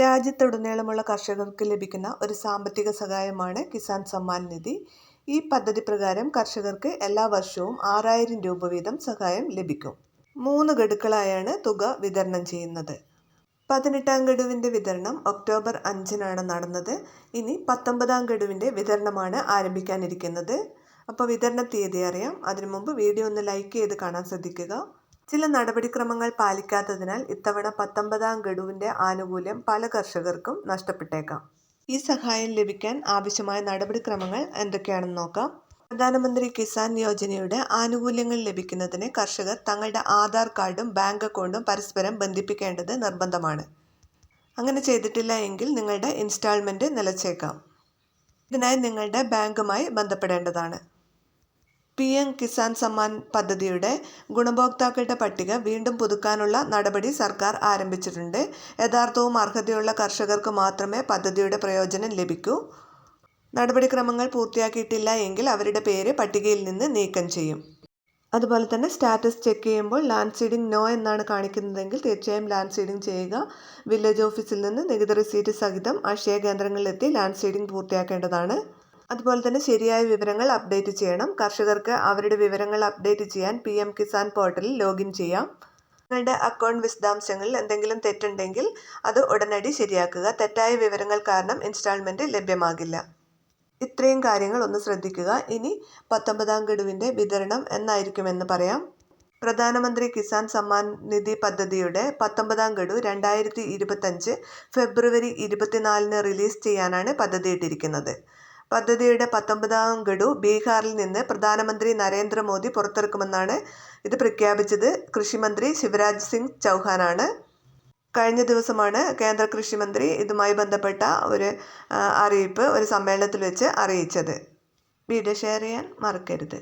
രാജ്യത്തുടനീളമുള്ള കർഷകർക്ക് ലഭിക്കുന്ന ഒരു സാമ്പത്തിക സഹായമാണ് കിസാൻ സമ്മാൻ നിധി. ഈ പദ്ധതി പ്രകാരം കർഷകർക്ക് എല്ലാ വർഷവും ആറായിരം രൂപ വീതം സഹായം ലഭിക്കും. മൂന്ന് ഗഡുക്കളായാണ് തുക വിതരണം ചെയ്യുന്നത്. പതിനെട്ടാം ഗഡുവിന്റെ വിതരണം ഒക്ടോബർ അഞ്ചിനാണ് നടന്നത്. ഇനി പത്തൊമ്പതാം ഗഡുവിന്റെ വിതരണമാണ് ആരംഭിക്കാനിരിക്കുന്നത്. അപ്പോൾ വിതരണ തീയതി അറിയാം. അതിനു മുമ്പ് വീഡിയോ ഒന്ന് ലൈക്ക് ചെയ്ത് കാണാൻ ശ്രദ്ധിക്കുക. ചില നടപടിക്രമങ്ങൾ പാലിക്കാത്തതിനാൽ ഇത്തവണ പത്തൊമ്പതാം ഗഡുവിന്റെ ആനുകൂല്യം പല കർഷകർക്കും നഷ്ടപ്പെട്ടേക്കാം. ഈ സഹായം ലഭിക്കാൻ ആവശ്യമായ നടപടിക്രമങ്ങൾ എന്തൊക്കെയാണെന്ന് നോക്കാം. പ്രധാനമന്ത്രി കിസാൻ യോജനയുടെ ആനുകൂല്യങ്ങൾ ലഭിക്കുന്നതിന് കർഷകർ തങ്ങളുടെ ആധാർ കാർഡും ബാങ്ക് അക്കൗണ്ടും പരസ്പരം ബന്ധിപ്പിക്കേണ്ടത് നിർബന്ധമാണ്. അങ്ങനെ ചെയ്തിട്ടില്ല എങ്കിൽ നിങ്ങളുടെ ഇൻസ്റ്റാൾമെന്റ് നിലച്ചേക്കാം. ഇതിനായി നിങ്ങളുടെ ബാങ്കുമായി ബന്ധപ്പെടേണ്ടതാണ്. പി എം കിസാൻ സമ്മാൻ പദ്ധതിയുടെ ഗുണഭോക്താക്കളുടെ പട്ടിക വീണ്ടും പുതുക്കാനുള്ള നടപടി സർക്കാർ ആരംഭിച്ചിട്ടുണ്ട്. യഥാർത്ഥവും അർഹതയുള്ള കർഷകർക്ക് മാത്രമേ പദ്ധതിയുടെ പ്രയോജനം ലഭിക്കൂ. നടപടിക്രമങ്ങൾ പൂർത്തിയാക്കിയിട്ടില്ല എങ്കിൽ അവരുടെ പേര് പട്ടികയിൽ നിന്ന് നീക്കം ചെയ്യും. അതുപോലെ തന്നെ സ്റ്റാറ്റസ് ചെക്ക് ചെയ്യുമ്പോൾ ലാൻഡ് സീഡിംഗ് നോ എന്നാണ് കാണിക്കുന്നതെങ്കിൽ തീർച്ചയായും ലാൻഡ് സീഡിംഗ് ചെയ്യുക. വില്ലേജ് ഓഫീസിൽ നിന്ന് നികുതി റെസീറ്റ് സഹിതം അക്ഷയ കേന്ദ്രങ്ങളിലെത്തി ലാൻഡ് സീഡിംഗ് പൂർത്തിയാക്കേണ്ടതാണ്. അതുപോലെ തന്നെ ശരിയായ വിവരങ്ങൾ അപ്ഡേറ്റ് ചെയ്യണം. കർഷകർക്ക് അവരുടെ വിവരങ്ങൾ അപ്ഡേറ്റ് ചെയ്യാൻ പി എം കിസാൻ പോർട്ടലിൽ ലോഗിൻ ചെയ്യാം. നിങ്ങളുടെ അക്കൗണ്ട് വിശദാംശങ്ങളിൽ എന്തെങ്കിലും തെറ്റുണ്ടെങ്കിൽ അത് ഉടനടി ശരിയാക്കുക. തെറ്റായ വിവരങ്ങൾ കാരണം ഇൻസ്റ്റാൾമെന്റ് ലഭ്യമാകില്ല. ഇത്രയും കാര്യങ്ങൾ ഒന്ന് ശ്രദ്ധിക്കുക. ഇനി പത്തൊമ്പതാം ഗഡുവിന്റെ വിതരണം എന്നായിരിക്കുമെന്ന് പറയാം. പ്രധാനമന്ത്രി കിസാൻ സമ്മാൻ നിധി പദ്ധതിയുടെ പത്തൊമ്പതാം ഗഡു രണ്ടായിരത്തി ഇരുപത്തഞ്ച് ഫെബ്രുവരി ഇരുപത്തിനാലിന് റിലീസ് ചെയ്യാനാണ് പദ്ധതിയിട്ടിരിക്കുന്നത്. പദ്ധതിയുടെ പത്തൊമ്പതാം ഗഡു ബീഹാറിൽ നിന്ന് പ്രധാനമന്ത്രി നരേന്ദ്രമോദി പുറത്തിറക്കുമെന്നാണ് ഇത് പ്രഖ്യാപിച്ചത്. കൃഷിമന്ത്രി ശിവരാജ് സിംഗ് ചൗഹാനാണ്. കഴിഞ്ഞ ദിവസമാണ് കേന്ദ്ര കൃഷിമന്ത്രി ഇതുമായി ബന്ധപ്പെട്ട ഒരു അറിയിപ്പ് ഒരു സമ്മേളനത്തിൽ വെച്ച് അറിയിച്ചത്. വീഡിയോ ഷെയർ ചെയ്യാൻ മറക്കരുത്.